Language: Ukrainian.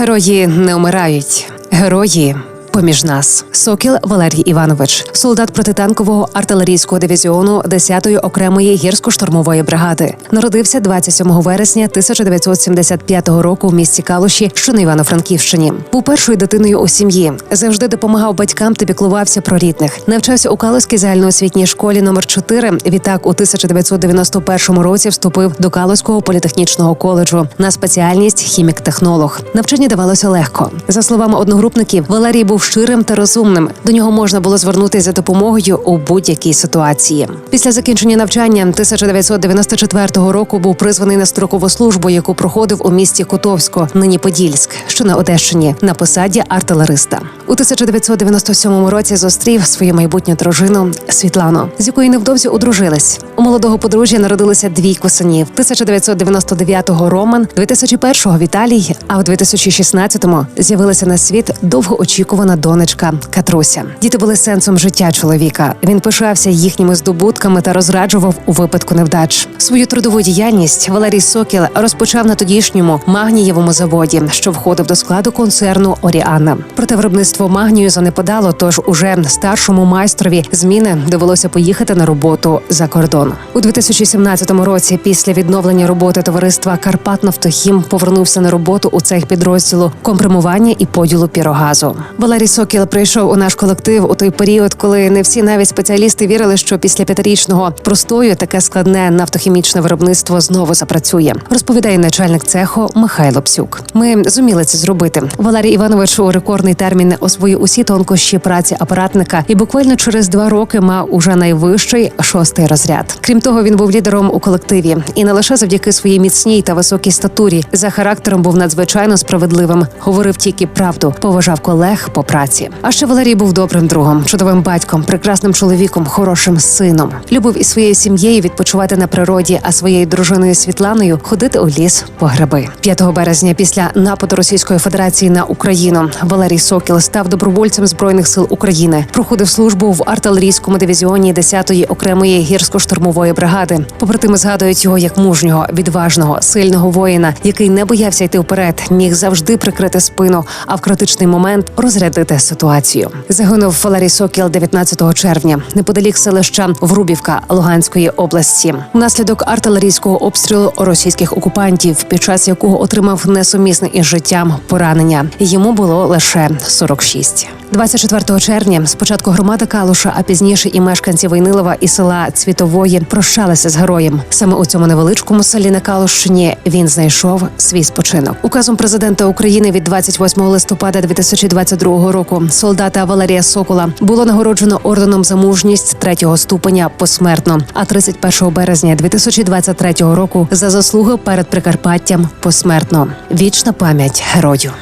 Герої не вмирають. Герої. Поміж нас Сокіл Валерій Іванович, солдат протитанкового артилерійського дивізіону 10-ї окремої гірсько-штурмової бригади, народився 27 вересня 1975 року в місті Калуші, що на Івано-Франківщині. Був першою дитиною у сім'ї, завжди допомагав батькам та піклувався про рідних. Навчався у Калуській загальноосвітній школі номер 4 Відтак, у 1991 році вступив до Калуського політехнічного коледжу на спеціальність хімік-технолог. Навчання давалося легко. За словами одногрупників, Валерій був щирим та розумним. До нього можна було звернутися за допомогою у будь-якій ситуації. Після закінчення навчання 1994 року був призваний на строкову службу, яку проходив у місті Котовсько, нині Подільськ, що на Одещині, на посаді артилериста. У 1997 році зустрів свою майбутню дружину Світлану, з якою невдовзі одружились. У молодого подружжя народилося двійко синів. 1999-го Роман, 2001-го Віталій. А в 2016-му з'явилася на світ довгоочікувана донечка Катруся. Діти були сенсом життя чоловіка. Він пишався їхніми здобутками та розраджував у випадку невдач. Свою трудову діяльність Валерій Сокіл розпочав на тодішньому магнієвому заводі, що входив до складу концерну Оріана. Проте виробництво магнію занепадало, тож уже старшому майстрові зміни довелося поїхати на роботу за кордон. У 2017 році, після відновлення роботи товариства Карпатнафтохім повернувся на роботу у цех підрозділу компримування і поділу пірогазу. Валерій Сокіл прийшов у наш колектив у той період, коли не всі навіть спеціалісти вірили, що після п'ятирічного простою таке складне нафтохімічне виробництво знову запрацює. Розповідає начальник цеху Михайло Псюк. Ми зуміли це зробити. Валерій Іванович у рекордний термін освоїв усі тонкощі праці апаратника і буквально через два роки мав уже найвищий шостий розряд. Крім того, він був лідером у колективі і не лише завдяки своїй міцній та високій статурі за характером був надзвичайно справедливим. Говорив тільки правду, поважав колег по праці. А ще Валерій був добрим другом, чудовим батьком, прекрасним чоловіком, хорошим сином. Любив із своєю сім'єю відпочивати на природі, а своєю дружиною Світланою ходити у ліс по гриби. 5 березня, після нападу Російської Федерації на Україну, Валерій Сокіл став добровольцем збройних сил України. Проходив службу в артилерійському дивізіоні 10-ї окремої гірсько-штурмової бригади. Побратими згадують його як мужнього, відважного, сильного воїна, який не боявся йти вперед, міг завжди прикрити спину, а в критичний момент розрядити ситуацію. Загинув Валерій Сокіл 19 червня, неподалік селища Врубівка Луганської області, внаслідок артилерійського обстрілу російських окупантів, під час якого отримав несумісне із життям поранення. Йому було лише 46. 24 червня спочатку громада Калуша, а пізніше і мешканці Войнилова і села Цвітової прощалися з героєм. Саме у цьому невеличкому селі на Калущині він знайшов свій спочинок. Указом президента України від 28 листопада 2022 року солдата Валерія Сокола було нагороджено орденом за мужність третього ступеня посмертно. А 31 березня 2023 року за заслуги перед Прикарпаттям посмертно. Вічна пам'ять герою.